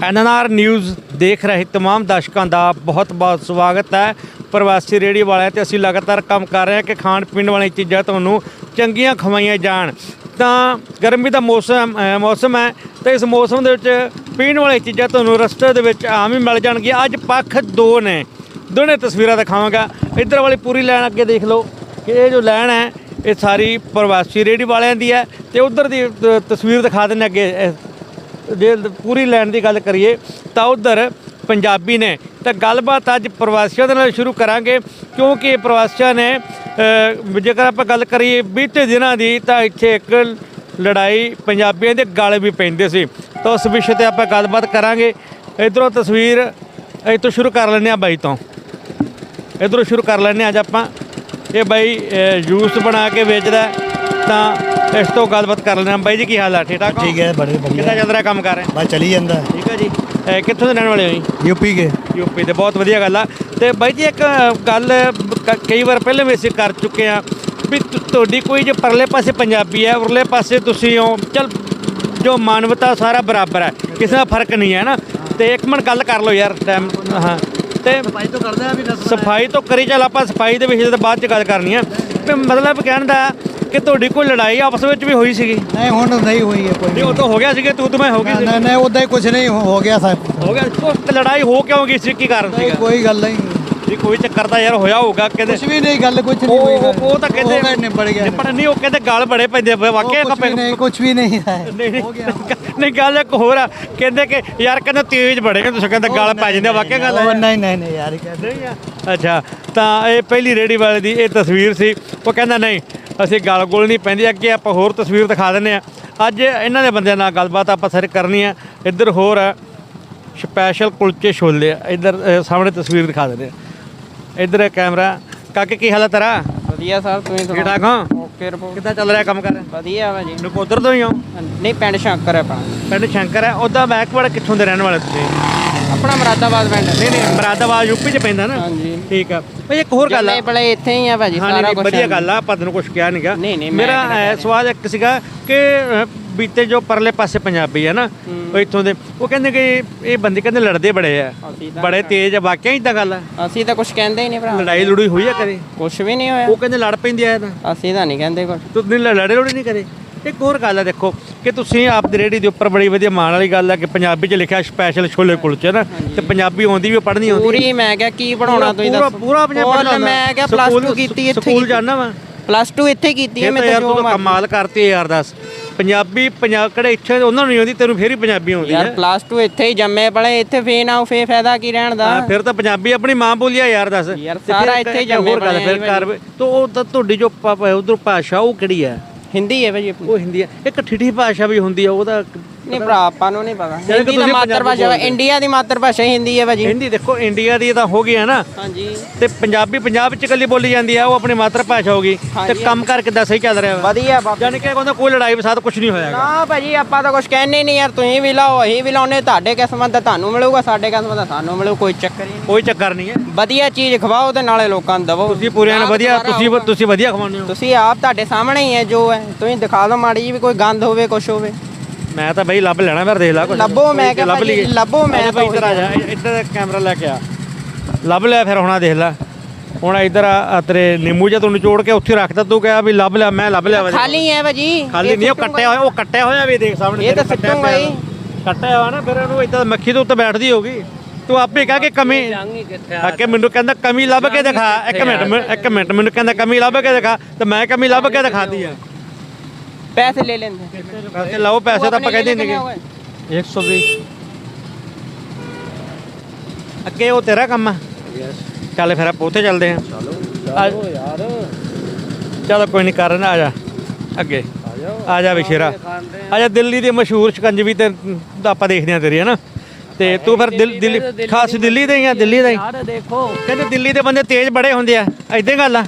NNR news ਦੇਖ ਰਹੇ तमाम ਦਰਸ਼ਕਾਂ ਦਾ ਬਹੁਤ-ਬਹੁਤ ਸਵਾਗਤ ਹੈ ਪ੍ਰਵਾਸੀ ਰੇੜੀ ਵਾਲਿਆਂ ਤੇ ਅਸੀਂ ਲਗਾਤਾਰ ਕੰਮ ਕਰ ਰਹੇ ਹਾਂ ਕਿ ਖਾਣ ਪੀਣ ਵਾਲੀਆਂ ਚੀਜ਼ਾਂ ਤੁਹਾਨੂੰ ਚੰਗੀਆਂ ਖਵਾਈਆਂ ਜਾਣ ਤਾਂ ਗਰਮੀ ਦਾ ਮੌਸਮ ਅ, ਮੌਸਮ ਹੈ ਤੇ ਇਸ ਮੌਸਮ ਦੇ ਵਿੱਚ ਪੀਣ ਵਾਲੀਆਂ ਚੀਜ਼ਾਂ ਤੁਹਾਨੂੰ ਰਸਤੇ ਦੇ ਵਿੱਚ ਆਮ ਹੀ ਮਿਲ ਜਾਣਗੀਆਂ ਅੱਜ ਪੱਖ ਦੋ ਨੇ ਦੋਨੇ ਤਸਵੀਰਾਂ ਦਿਖਾਵਾਂਗਾ ਇੱਧਰ ਵਾਲੀ ਪੂਰੀ ਲਾਈਨ ਅੱਗੇ ਦੇਖ ਲਓ ਕਿ ਇਹ ਜੋ ਲਾਈਨ ਹੈ ਇਹ ਸਾਰੀ ਪ੍ਰਵਾਸੀ ਰੇੜੀ ਵਾਲਿਆਂ ਦੀ ਹੈ ਤੇ ਉਧਰ ਦੀ ਅ, ਤਸਵੀਰ ਦਿਖਾ ਦਿੰਦੇ ਅੱਗੇ ਇਹ ਜੇ ਪੂਰੀ ਲੈਣ ਦੀ ਗੱਲ ਕਰੀਏ ਤਾਂ ਉਧਰ ਪੰਜਾਬੀ ਨੇ ਤਾਂ ਗੱਲਬਾਤ ਅੱਜ ਪ੍ਰਵਾਸੀਆਂ ਦੇ ਨਾਲ ਸ਼ੁਰੂ ਕਰਾਂਗੇ ਕਿਉਂਕਿ ਪ੍ਰਵਾਸੀਆਂ ਨੇ ਜੇਕਰ ਆਪਾਂ ਗੱਲ ਕਰੀਏ ਬੀਤੇ ਦਿਨਾਂ ਦੀ ਤਾਂ ਇੱਥੇ ਇੱਕ ਲੜਾਈ ਪੰਜਾਬੀਆਂ ਦੇ ਗਾਲੇ ਵੀ ਪੈਂਦੇ ਸੀ। ਤਾਂ ਉਸ ਵਿਸ਼ੇ ਤੇ ਆਪਾਂ ਗੱਲਬਾਤ ਕਰਾਂਗੇ। ਇਧਰੋਂ ਤਸਵੀਰ ਇੱਥੋਂ ਸ਼ੁਰੂ ਕਰ ਲੈਂਦੇ ਆ ਬਾਈ ਤੋਂ। ਇਧਰੋਂ ਸ਼ੁਰੂ ਕਰ ਲੈਂਦੇ ਹਾਂ ਅੱਜ ਆਪਾਂ। ਇਹ ਬਾਈ ਜੂਸ ਬਣਾ ਕੇ ਵੇਚਦਾ ਤਾਂ ਇਸ ਤੋਂ ਗੱਲਬਾਤ ਕਰ ਲੈਣਾ ਬਾਈ ਜੀ ਕੀ ਹਾਲ ਆ? ਠੀਕ ਠਾਕ ਠੀਕ ਹੈ ਬੜੇ ਵਧੀਆ। ਕਿੱਦਾਂ ਚੱਲ ਰਿਹਾ ਕੰਮ ਕਰ? ਬਸ ਚਲੀ ਜਾਂਦਾ। ਠੀਕ ਆ ਜੀ। ਇਹ ਕਿੱਥੋਂ ਦੇ ਰਹਿਣ ਵਾਲੇ ਹੋ ਜੀ? ਯੂਪੀ ਦੇ ਯੂਪੀ ਦੇ ਬਹੁਤ ਵਧੀਆ ਗੱਲ ਆ। ਤੇ ਬਾਈ ਜੀ ਇੱਕ ਗੱਲ ਕਈ ਵਾਰ ਪਹਿਲੇ ਵੀ ਅਸੀਂ ਕਰ ਚੁੱਕੇ ਆ ਵੀ ਤੁਹਾਡੀ ਕੋਈ ਜੇ ਪਰਲੇ ਪਾਸੇ ਪੰਜਾਬੀ ਹੈ ਉਰਲੇ ਪਾਸੇ ਤੁਸੀਂ ਹੋ ਚਲ ਜੋ ਮਾਨਵਤਾ ਸਾਰਾ ਬਰਾਬਰ ਹੈ ਕਿਸੇ ਦਾ ਫ਼ਰਕ ਨਹੀਂ ਹੈ ਨਾ। ਤੇ ਇੱਕ ਮਿੰਟ ਗੱਲ ਕਰ ਲਓ ਯਾਰ ਟਾਈਮ ਹਾਂ। ਤੇ ਸਫ਼ਾਈ ਤੋਂ ਕਰਦੇ ਆ ਵੀ ਸਫ਼ਾਈ ਤੋਂ ਕਰੀ ਚੱਲ ਆਪਾਂ ਸਫ਼ਾਈ ਦੇ ਵਿਸ਼ੇ ਤੇ ਬਾਅਦ ਚ ਗੱਲ ਕਰਨੀ ਆ। ਮਤਲਬ ਕਹਿਣ ਦਾ ਕਿ ਤੁਹਾਡੀ ਕੋਈ ਲੜਾਈ ਆਪਸ ਵਿੱਚ ਵੀ ਹੋਈ ਸੀਗੀ? ਨਹੀਂ ਹੁਣ ਨਹੀਂ ਹੋਈ ਹੈ ਕੋਈ ਨਹੀਂ ਉਹ ਤਾਂ ਹੋ ਗਿਆ ਸੀਗਾ ਤੂੰ ਤੂੰ ਮੈਂ ਹੋ ਗਈ ਸੀ ਨਹੀਂ ਨਹੀਂ ਉਦਾਂ ਹੀ ਕੁਝ ਨਹੀਂ ਹੋ ਗਿਆ ਸਾਹਿਬ ਹੋ ਗਿਆ ਉਹ ਲੜਾਈ ਹੋ ਕਿਉਂ ਗਈ ਸੀ? ਕੀ ਕਾਰਨ ਸੀਗਾ? ਕੋਈ ਗੱਲ ਨਹੀਂ। ਜੀ ਕੋਈ ਚੱਕਰ ਤਾਂ ਯਾਰ ਹੋਇਆ ਹੋਊਗਾ ਕਹਿੰਦੇ ਕੁਝ ਵੀ ਨਹੀਂ ਗੱਲ ਕੁਝ ਨਹੀਂ ਹੋਈ ਉਹ- ਉਹ ਤਾਂ ਕਹਿੰਦੇ ਨਿਬੜ ਗਿਆ। ਨਿਬੜ ਨਹੀਂ ਉਹ ਕਹਿੰਦੇ ਗਾਲ ਬੜੇ ਪੈਂਦੇ ਪਏ ਵਾਕਿਆ ਕੁਝ ਵੀ ਨਹੀਂ ਕੁਝ ਵੀ ਨਹੀਂ ਹੈ। ਨਹੀਂ ਗੱਲ ਇੱਕ ਹੋਰ ਆ ਕਹਿੰਦੇ ਕਿ ਯਾਰ ਕਹਿੰਦੇ ਤੇਜ਼ ਬੜੇ ਨੇ ਤੁਸੀਂ ਕਹਿੰਦੇ ਗਾਲ ਪੈ ਜਾਂਦੇ ਵਾਕਿਆ ਗੱਲ ਹੈ। ਨਹੀਂ ਨਹੀਂ ਨਹੀਂ ਯਾਰ ਆ। ਅੱਛਾ ਤਾਂ ਇਹ ਪਹਿਲੀ ਰੇੜੀ ਵਾਲੇ ਦੀ ਇਹ ਤਸਵੀਰ ਸੀ ਉਹ ਕਹਿੰਦਾ ਨਹੀਂ ਅਸੀਂ ਗਾਲ ਗੋਲ ਨਹੀਂ ਪੈਂਦੀ ਅੱਗੇ ਆਪਾਂ ਹੋਰ ਤਸਵੀਰ ਦਿਖਾ ਦਿੰਨੇ ਆ ਅੱਜ ਇਹਨਾਂ ਦੇ ਬੰਦਿਆਂ ਨਾਲ ਗੱਲਬਾਤ ਆਪਾਂ ਸਾਰੇ ਕਰਨੀ ਆ ਇੱਧਰ ਹੋਰ ਆ ਸਪੈਸ਼ਲ ਕੁਲਚੇ ਛੋਲੇ ਆ। ਇੱਧਰ ਸਾਹਮਣੇ ਤਸਵੀਰ ਦਿਖਾ ਦਿੰਦੇ ਆ ਇੱਧਰ ਕੈਮਰਾ। ਕਾਕੇ ਕੀ ਹਾਲ ਹੈ ਤੇਰਾ? ਵਧੀਆ ਸਰ ਤੁਸੀਂ ਠੀਕ ਠਾਕ ਹੋ? ਓਕੇ ਰਿਪੋਰਟ ਕਿੱਦਾਂ ਚੱਲ ਰਿਹਾ ਕੰਮ ਕਰ? ਵਧੀਆ ਵਾ ਜੀ। ਨਕੋਦਰ ਤੋਂ ਹੀ ਹੋ। ਨਹੀਂ ਪਿੰਡ ਸ਼ੰਕਰ ਹੈ ਆਪਣਾ। ਪਿੰਡ ਸ਼ੰਕਰ ਹੈ। ਉਹਦਾ ਬੈਕਵਰਡ ਕਿੱਥੋਂ ਦੇ ਰਹਿਣ ਵਾਲੇ ਤੁਸੀਂ? ਆਪਣਾ ਮਰਾਦਾਬਾਦ ਪਿੰਡ ਨਹੀਂ ਨਹੀਂ ਮਰਾਦਾਬਾਦ ਯੂਪੀ ਚ ਪੈਂਦਾ ਨਾ। ਹਾਂਜੀ। ਠੀਕ ਆ। ਭਾਈ ਇੱਕ ਹੋਰ ਗੱਲ ਆ। ਜੰਮੇ ਪਲੇ ਇੱਥੇ ਹੀ ਆ ਭਾਜੀ ਸਾਰਾ ਕੁਝ ਵਧੀਆ ਗੱਲ ਆ ਆਪਾਂ ਤੈਨੂੰ ਕੁਝ ਕਿਹਾ ਨਹੀਂਗਾ ਮੇਰਾ ਸਵਾਲ ਇੱਕ ਸੀਗਾ ਕਿ ਬੀਤੇ ਜੋ ਪਰਲੇ ਪਾਸੇ ਪੰਜਾਬੀ ਹੈ ਨਾ ਉਹ ਇੱਥੋਂ ਦੇ ਉਹ ਕਹਿੰਦੇ ਕਿ ਇਹ ਬੰਦੇ ਕਹਿੰਦੇ ਲੜਦੇ ਬੜੇ ਆ। ਬੜੇ ਤੇਜ਼ ਆ ਵਾਕਿਆ ਹੀ ਤਾਂ ਗੱਲ ਆ। ਅਸੀਂ ਤਾਂ ਕੁਝ ਕਹਿੰਦੇ ਹੀ ਨਹੀਂ ਭਰਾ। ਲੜਾਈ ਲੜੂਈ ਹੋਈ ਆ ਕਦੇ? ਕੁਝ ਵੀ ਨਹੀਂ ਹੋਇਆ। ਉਹ ਕਹਿੰਦੇ ਲੜ ਪੈਂਦੇ ਆ ਤਾਂ। ਅਸੀਂ ਤਾਂ ਨਹੀਂ ਕਹਿੰਦੇ ਕੁਝ ਤੂੰ ਨਹੀਂ ਲੜੇ ਲੋੜੀ ਨਹੀਂ ਕਰੇ? ਇੱਕ ਹੋਰ ਗੱਲ ਆ ਦੇਖੋ ਕਿ ਤੁਸੀਂ ਆਪ ਦੀ ਰੇੜੀ ਦੇ ਉੱਪਰ ਬੜੀ ਵਧੀਆ ਮਾਣ ਵਾਲੀ ਗੱਲ ਆ ਕਿ ਪੰਜਾਬੀ 'ਚ ਲਿਖਿਆ ਸਪੈਸ਼ਲ ਛੋਲੇ ਕੁਲਚੇ ਨਾ ਤੇ ਪੰਜਾਬੀ ਆਉਂਦੀ ਵੀ ਪੜ੍ਹਨੀ ਆਉਂਦੀ ਪੂਰੀ ਮੈਂ ਕਿਹਾ ਕੀ ਪੜਾਉਣਾ ਤੁਸੀਂ ਦੱਸੋ। ਪੂਰਾ ਪੰਜਾਬੀ ਹੋਰ ਪੜ੍ਹਾਉਣਾ ਮੈਂ ਕਿਹਾ ਪਲੱਸ 2 ਕੀਤੀ ਇੱਥੇ ਸਕੂਲ ਜਾਣਾ ਵਾ। ਪਲੱਸ 2 ਇੱਥੇ ਕੀਤੀ ਹੈ ਮੈਂ ਤਾਂ ਜੋ ਕਮਾਲ ਕਰਤੀ ਯਾਰ ਦੱਸ। ਪੰਜਾਬੀ ਪੰਜਾਬ ਕਿਹੜੇ ਇੱਥੇ ਉਹਨਾਂ ਨੂੰ ਨਹੀਂ ਆਉਂਦੀ ਤੈਨੂੰ ਫੇਰ ਹੀ ਪੰਜਾਬੀ ਆਉਂਦੀ ਯਾਰ ਹੈ। ਪਲੱਸ 2 ਇੱਥੇ ਹੀ ਜੰਮੇ ਪਲੇ ਇੱਥੇ ਫੇਰ ਨਾ ਫੇਰ ਫਾਇਦਾ ਕੀ ਰਹਿਣ ਦਾ। ਹਾਂ, ਫਿਰ ਤਾਂ ਪੰਜਾਬੀ ਆਪਣੀ ਮਾਂ ਬੋਲੀ ਆ ਯਾਰ ਦੱਸ। ਯਾਰ ਸਾਰਾ ਇੱਥੇ ਹੀ ਜੰਮੇ ਪਲੇ ਫਿਰ ਆ ਕਰ ਤੋ ਉਹ ਤੁਹਾਡੀ ਜੋ ਉਧਰ ਭਾਸ਼ਾ ਉਹ ਕਿਹੜੀ ਹੈ ਹਿੰਦੀ ਹੈ ਭਾਜੀ ਆਪਣੀ ਉਹ ਹਿੰਦੀ ਹੈ। ਇੱਕ ਠਿੱਠੀ ਭਾਸ਼ਾ ਵੀ ਹੁੰਦੀ ਆ ਉਹਦਾ ਨਹੀਂ ਭਰਾ ਆਪਾਂ ਨੂੰ ਨਹੀਂ ਪਤਾ। ਹਿੰਦੀ ਦਾ ਤੁਸੀਂ ਮਾਤਰ ਭਾਸ਼ਾ ਵਾ ਇੰਡੀਆ ਦੀ ਮਾਤਰ ਭਾਸ਼ਾ ਹੀ ਹਿੰਦੀ ਹੈ ਭਾਜੀ। ਹਿੰਦੀ ਦੇਖੋ ਇੰਡੀਆ ਦੀ ਤਾਂ ਹੋ ਗਈ ਹੈ ਨਾ। ਹਾਂਜੀ। ਤੇ ਪੰਜਾਬੀ ਪੰਜਾਬ ਚ ਇਕੱਲੀ ਬੋਲੀ ਜਾਂਦੀ ਆ ਉਹ ਆਪਣੀ ਮਾਤਰ ਭਾਸ਼ਾ ਹੋ ਗਈ। ਤੇ ਹਾਂਜੀ। ਕੰਮ ਕਰ ਕਿੱਦਾਂ ਸਹੀ ਚੱਲ ਰਿਹਾ ਵਾ? ਵਧੀਆ ਬਾਬਾ ਯਾਨੀ ਕਿ ਕਹਿੰਦਾ ਕੋਈ ਲੜਾਈ ਫਸਾਦ ਕੁਝ ਨਹੀਂ ਹੋਇਆਗਾ ਨਾ ਭਾਜੀ ਆਪਾਂ ਤਾਂ ਕੁਝ ਕਹਿੰਦੇ ਹੀ ਨਹੀਂ ਯਾਰ ਤੁਸੀਂ ਵੀ ਲਾਓ ਅਸੀਂ ਵੀ ਲਾਉਨੇ ਤੁਹਾਡੇ ਕਿਸਮਤ ਦਾ ਤੁਹਾਨੂੰ ਮਿਲੂਗਾ ਸਾਡੇ ਕਿਸਮਤ ਦਾ ਸਾਨੂੰ ਮਿਲੂ ਕੋਈ ਚੱਕਰ ਹੀ ਨਹੀਂ। ਕੋਈ ਚੱਕਰ ਨਹੀਂ ਹੈ। ਵਧੀਆ ਚੀਜ਼ ਖਵਾਓ ਤੇ ਨਾਲੇ ਲੋਕਾਂ ਨੂੰ ਦਵੋ। ਤੁਸੀਂ ਪੂਰਿਆਂ ਨੂੰ ਗਾਹਕ ਵਧੀਆ ਤੁਸੀਂ। ਤੁਸੀਂ ਵਧੀਆ ਖਵਾਉਂਦੇ ਹੋ। ਤੁਸੀਂ ਆਪ ਤੁਹਾਡੇ ਸਾਹਮਣੇ ਹੀ ਹੈ ਜੋ ਹੈ। ਤੁਸੀਂ ਦਿਖਾ ਦਿਓ ਮਾੜੀ ਜੀ ਵੀ ਕੋਈ ਗੰਦ ਹੋਵੇ ਕੁਝ ਹੋਵੇ। ਮੈਂ ਤਾਂ ਬਈ ਲੱਭ ਲੈਣਾ ਫਿਰ ਦੇਖ ਲਾ ਕੁਛ। ਲੱਭੋ ਮੈਂ ਕਿਹਾ ਲੱਭ ਲਈਏ। ਲੱਭੋ ਮੈਂ ਜਾ ਭਾਈ ਇੱਧਰ ਆ ਜਾ ਇੱਧਰ ਕੈਮਰਾ ਲੈ ਕੇ ਆ। ਲੱਭ ਲਿਆ ਫਿਰ ਹੁਣ ਆ ਦੇਖ ਲੈ। ਹੁਣ ਇੱਧਰ ਆ ਤੇਰੇ ਨਿੰਮੂ ਜਿਹਾ ਤੂੰ ਨਿਚੋੜ ਕੇ ਉੱਥੇ ਰੱਖਤਾ ਤੂੰ ਕਿਹਾ ਵੀ ਲੱਭ ਲਿਆ ਮੈਂ ਲੱਭ ਲਿਆ ਵਾ। ਜੀ। ਖਾਲੀ ਹੈ ਭਾਜੀ। ਖਾਲੀ ਨਹੀਂ ਉਹ ਕੱਟਿਆ ਹੋਇਆ ਉਹ ਕੱਟਿਆ ਹੋਇਆ ਵੀ ਦੇਖ ਸਾਹਮਣੇ ਇਹ ਤਾਂ ਸਿੱਟੂਗਾ ਹੀ। ਕੱਟਿਆ ਹੋਇਆ ਨਾ ਫਿਰ ਉਹਨੂੰ ਇਦਾਂ ਮੱਖੀ ਦੇ ਉੱਤੇ ਬੈਠਦੀ ਹੋਗੀ ਤੂੰ ਆਪੇ ਕਹ ਕੇ ਕਮੀ ਆ ਕੇ ਮੈਨੂੰ ਕਹਿੰਦਾ ਕਮੀ ਲੱਭ ਕੇ ਦਿਖਾ। ਇੱਕ ਮਿੰਟ ਇੱਕ ਮਿੰਟ ਮੈਨੂੰ ਕਹਿੰਦਾ ਕਮੀ ਲੱਭ ਕੇ ਦਿਖਾ। ਤੇ ਮੈਂ ਕਮੀ ਲੱਭ ਕੇ ਦਿਖਾਤੀ ਆ? ਪੈਸੇ ਲੈ ਲੈਂਦੇ। ਪੈਸੇ ਲਾਓ ਪੈਸੇ ਤਾਂ ਆਪਾਂ ਕਹਿੰਦੇ ਨਹੀਂਗੇ 120 ਅੱਗੇ ਉਹ ਤੇਰਾ ਕੰਮ ਆ? ਚੱਲ ਫਿਰ ਆਪਾਂ ਉੱਥੇ ਚੱਲਦੇ ਹਾਂ। ਚਲੋ। ਯਾਰ। ਚਲੋ ਕੋਈ ਨਹੀਂ ਕਰਨ ਆ ਜਾ। ਅੱਗੇ। ਆ ਜਾ ਵਿਸ਼ੇਰਾ ਆ ਜਾ ਦਿੱਲੀ ਦੀ ਮਸ਼ਹੂਰ ਸ਼ਿਕੰਜਵੀ ਤੇ ਦਾ ਆਪਾਂ ਦੇਖਦੇ ਆ ਤੇਰੀ ਹਨਾ ਤੇ ਤੂੰ ਫਿਰ ਦਿਲ- ਦਿੱਲੀ ਖਾਸ ਦਿੱਲੀ ਦੇ ਹੀ ਆ ਦਿੱਲੀ ਦਾ ਹੀ। ਯਾਰ ਦੇਖੋ। ਕਹਿੰਦੇ ਦਿੱਲੀ ਦੇ ਬੰਦੇ ਤੇਜ਼ ਬੜੇ ਹੁੰਦੇ ਆ। ਐਦਾਂ ਗੱਲ ਆ।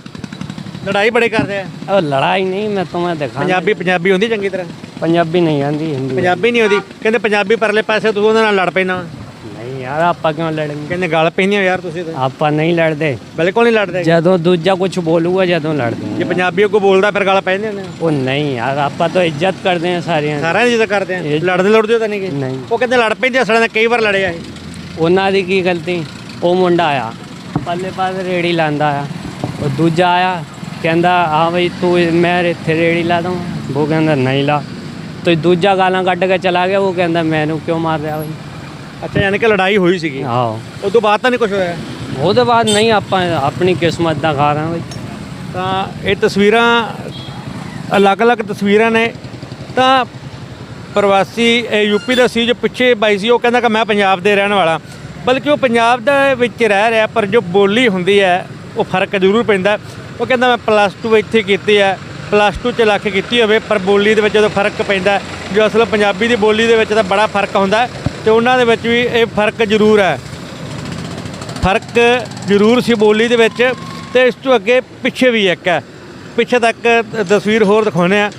ਲੜਾਈ ਬੜੇ ਕਰਦੇ ਆ। ਉਹ ਲੜਾਈ ਨਹੀਂ ਮੈਂ ਤੁਮੇ ਦਿਖਾ ਪੰਜਾਬੀ ਪੰਜਾਬੀ ਹੁੰਦੀ ਚੰਗੀ ਤਰ੍ਹਾਂ? ਪੰਜਾਬੀ ਨਹੀਂ ਆਂਦੀ ਹਿੰਦੀ। ਪੰਜਾਬੀ ਨਹੀਂ ਹੁੰਦੀ ਕਹਿੰਦੇ ਪੰਜਾਬੀ ਪਰਲੇ ਪਾਸੇ ਤੂੰ ਉਹਨਾਂ ਨਾਲ ਲੜ ਪੈਣਾ ਨਹੀਂ ਯਾਰ ਆਪਾਂ ਕਿਉਂ ਲੜਾਂਗੇ ਕਹਿੰਦੇ ਗੱਲ ਪੈਂਦੀ ਯਾਰ ਤੁਸੀਂ ਤਾਂ। ਆਪਾਂ ਨਹੀਂ ਲੜਦੇ। ਬਿਲਕੁਲ ਨਹੀਂ ਲੜਦੇ। ਜਦੋਂ ਦੂਜਾ ਕੁਝ ਬੋਲੂਗਾ ਜਦੋਂ ਲੜਦੇ ਜੇ ਪੰਜਾਬੀ ਕੋ ਬੋਲਦਾ ਫਿਰ ਗੱਲ ਪੈਂਦੇ ਨੇ ਉਹ ਨਹੀਂ ਯਾਰ ਆਪਾਂ ਤਾਂ ਇੱਜ਼ਤ ਕਰਦੇ ਆ ਸਾਰਿਆਂ ਸਾਰਿਆਂ ਦੀ ਇੱਜ਼ਤ ਕਰਦੇ ਆ। ਲੜਦੇ ਲੜਦੇ ਤਾਂ ਨਹੀਂ ਨਹੀਂ। ਉਹ ਕਹਿੰਦੇ ਲੜ ਪੈਂਦੇ ਅਸਲ ਨਾਲ ਕਈ ਵਾਰ ਲੜਿਆ ਇਹ। ਉਹਨਾਂ ਦੀ ਕੀ ਗਲਤੀ? ਉਹ ਮੁੰਡਾ ਆਇਆ। ਪੱਲੇ ਪਾਸੇ ਰੇੜੀ ਲਾਂਦਾ ਆ। ਉਹ ਦੂਜਾ ਆਇਆ। ਕਹਿੰਦਾ ਹਾਂ ਬਈ ਤੂੰ ਮੈਂ ਇੱਥੇ ਰੇੜੀ ਲਾ ਦਵਾਂ ਉਹ ਕਹਿੰਦਾ ਨਹੀਂ ਲਾ। ਤੇ ਦੂਜਾ ਗਾਲਾਂ ਕੱਢ ਕੇ ਚਲਾ ਗਿਆ। ਉਹ ਕਹਿੰਦਾ ਮੈਨੂੰ ਕਿਉਂ ਮਾਰ ਰਿਹਾ ਬਈ? ਅੱਛਾ ਯਾਨੀ ਕਿ ਲੜਾਈ ਹੋਈ ਸੀਗੀ। ਆਹੋ। ਉਸ ਤੋਂ ਬਾਅਦ ਤਾਂ ਨਹੀਂ ਕੁਝ ਹੋਇਆ? ਉਹਦੇ ਬਾਅਦ ਨਹੀਂ ਆਪਾਂ ਆਪਣੀ ਕਿਸਮਤ ਦਾ ਖਾ ਰਹੇ ਬਈ। ਤਾਂ ਇਹ ਤਸਵੀਰਾਂ ਅਲੱਗ-ਅਲੱਗ ਤਸਵੀਰਾਂ ਨੇ। ਤਾਂ ਪ੍ਰਵਾਸੀ ਇਹ ਯੂਪੀ ਦਾ ਸੀ ਜੋ ਪਿੱਛੇ ਬਾਈ ਸੀ ਉਹ ਕਹਿੰਦਾ ਕਿ ਮੈਂ ਪੰਜਾਬ ਦੇ ਰਹਿਣ ਵਾਲਾ। ਬਲਕਿ ਉਹ ਪੰਜਾਬ ਦੇ ਵਿੱਚ ਰਹਿ ਰਿਹਾ ਪਰ ਜੋ ਬੋਲੀ ਹੁੰਦੀ ਹੈ ਉਹ ਫ਼ਰਕ ਜ਼ਰੂਰ ਪੈਂਦਾ। ਉਹ ਕਹਿੰਦਾ ਮੈਂ ਪਲੱਸ 2 ਇੱਥੇ ਕੀਤੀ ਹੈ। ਪਲੱਸ 2 ਚ ਲਾ ਕੇ ਕੀਤੀ ਹੋਵੇ, ਪਰ ਬੋਲੀ ਦੇ ਵਿੱਚ ਜਦੋਂ ਫ਼ਰਕ ਪੈਂਦਾ ਜੋ ਅਸਲ ਪੰਜਾਬੀ ਦੀ ਬੋਲੀ ਦੇ ਵਿੱਚ ਤਾਂ ਬੜਾ ਫ਼ਰਕ ਹੁੰਦਾ ਤੇ ਉਹਨਾਂ ਦੇ ਵਿੱਚ ਵੀ ਇਹ ਫ਼ਰਕ ਜ਼ਰੂਰ ਹੈ। ਫ਼ਰਕ ਜ਼ਰੂਰ ਸੀ ਬੋਲੀ ਦੇ ਵਿੱਚ, ਤੇ ਇਸ ਤੋਂ ਅੱਗੇ ਪਿੱਛੇ ਵੀ ਇੱਕ ਹੈ। ਪਿੱਛੇ ਤੱਕ ਤਸਵੀਰ ਹੋਰ ਦਿਖਾਉਂਦੇ ਆ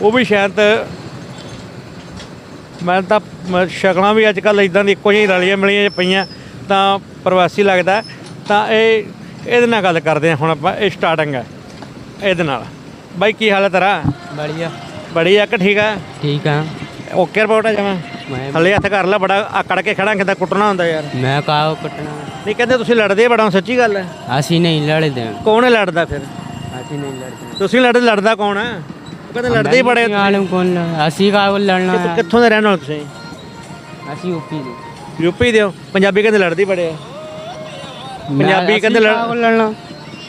ਉਹ ਵੀ ਸ਼ਾਇਦ ਮੈਂ ਤਾਂ ਸ਼ਕਲਾਂ ਵੀ ਅੱਜ ਕੱਲ ਇਦਾਂ ਦੀ ਇੱਕੋ ਜਿਹੀਆਂ ਰਲੀਆਂ ਮਿਲੀਆਂ ਪਈਆਂ, ਤਾਂ ਪ੍ਰਵਾਸੀ ਲੱਗਦਾ ਤਾਂ ਇਹ ਇਹਦੇ ਨਾਲ ਗੱਲ ਕਰਦੇ ਹਾਂ ਹੁਣ ਆਪਾਂ ਇਹ ਸਟਾਰਟਿੰਗ ਹੈ ਇਹਦੇ ਨਾਲ। ਬਾਈ ਕੀ ਹਾਲ ਹੈ ਤੇਰਾ? ਬੜੀਆ। ਬੜੀਆ ਕਿ ਠੀਕ ਹੈ? ਠੀਕ ਆ। ਓਕੇ ਰਿਪੋਰਟ ਹੈ ਜਮਾ? ਮੈਂ- ਹੱਥ ਕਰ ਲੈ ਬੜਾ ਆਕੜ ਕੇ ਖੜਾ ਕਿਦਾਂ ਕੁੱਟਣਾ ਹੁੰਦਾ ਯਾਰ। ਮੈਂ ਕਾਹ ਕੱਟਣਾ? ਨਹੀਂ ਕਹਿੰਦੇ ਤੁਸੀਂ ਲੜਦੇ ਬੜਾ ਸੱਚੀ ਗੱਲ ਹੈ। ਅਸੀਂ ਨਹੀਂ ਲੜਦੇ। ਕੌਣ ਲੜਦਾ ਫਿਰ? ਅਸੀਂ ਨਹੀਂ ਲੜਦੇ। ਤੁਸੀਂ ਲੜਦੇ ਲੜਦਾ ਕੌਣ ਹੈ? ਕਹਿੰਦੇ ਲੜਦੇ ਹੀ ਬੜੇ ਆ। ਆਲਮ ਕੋਲ ਅਸੀਂ ਕਾਹ ਲੜਨਾ? ਕਿੱਥੋਂ ਦੇ ਰਹਿਣ ਵਾਲੇ ਤੁਸੀਂ? ਅਸੀਂ ਯੂਪੀ ਦੇ। ਯੂਪੀ ਦੇ ਪੰਜਾਬੀ ਕਹਿੰਦੇ ਲੜਦੇ ਹੀ ਬੜੇ ਆ। ਪੰਜਾਬੀ ਕਹਿੰਦੇ ਲੜ- ਲੜ ਲੜਨਾ।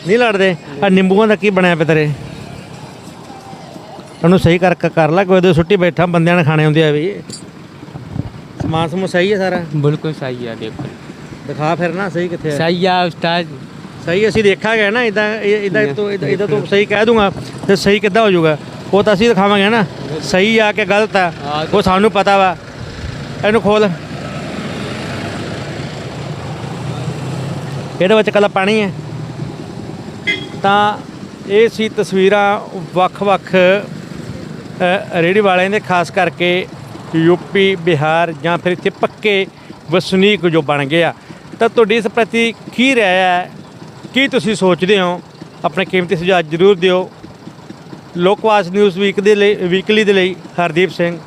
ਨਹੀਂ ਲੜਦੇ। ਆ ਨਿੰਬੂਆਂ ਦਾ ਕੀ ਬਣਿਆ ਪਿਆ ਤੇਰੇ? ਉਹਨੂੰ ਸਹੀ ਕਰ ਕਰ ਲੈ ਕੋਈ ਦੇ ਸੁੱਟੀ ਬੈਠਾ ਬੰਦਿਆਂ ਨੇ ਖਾਣੇ ਹੁੰਦੇ ਆ ਵੀ। ਸਮਾਨ ਸਮੂਹ ਸਹੀ ਹੈ ਸਾਰਾ? ਬਿਲਕੁਲ ਸਹੀ ਹੈ ਦੇਖੋ। ਦਿਖਾ ਫਿਰ ਨਾ ਸਹੀ ਕਿੱਥੇ ਹੈ ਸਹੀ ਹੈ ਉਸਤਾਦ। ਸਹੀ ਅਸੀਂ ਦੇਖਾਂਗੇ ਨਾ ਇਦਾਂ ਇਦਾਂ ਤੋਂ ਇਦਾਂ ਤੋਂ ਸਹੀ ਕਹਿ ਦੂੰਗਾ ਤੇ ਸਹੀ ਕਿੱਦਾਂ ਹੋ ਜਾਊਗਾ? ਉਹ ਤਾਂ ਅਸੀਂ ਦਿਖਾਵਾਂਗੇ ਨਾ। ਸਹੀ ਆ ਕਿ ਗਲਤ ਆ। ਉਹ ਸਾਨੂੰ ਪਤਾ ਵਾ। ਇਹਨੂੰ ਖੋਲ। ਇਹਦੇ ਵਿੱਚ ਕੱਲਾ ਪਾਣੀ ਹੈ। ਤਾਂ ਇਹ ਸੀ ਤਸਵੀਰਾਂ ਵੱਖ-ਵੱਖ ਅ, ਵਾਲਿਆਂ ਦੇ ਖਾਸ ਕਰਕੇ ਯੂਪੀ ਬਿਹਾਰ ਜਾਂ ਫਿਰ ਇੱਥੇ ਪੱਕੇ ਵਸਨੀਕ ਜੋ ਬਣ ਗਏ ਆ। ਤਾਂ ਤੁਹਾਡੀ ਇਸ ਪ੍ਰਤੀ ਕੀ ਰਾਏ ਹੈ? ਕੀ ਤੁਸੀਂ ਸੋਚਦੇ ਹੋ? ਆਪਣੇ ਕੀਮਤੀ ਸੁਝਾਅ ਜ਼ਰੂਰ ਦਿਓ। ਲੋਕਵਾਸ ਨਿਊਜ਼ ਵੀਕ ਦੇ ਲਈ ਵੀਕਲੀ ਦੇ ਲਈ ਹਰਦੀਪ ਸਿੰਘ।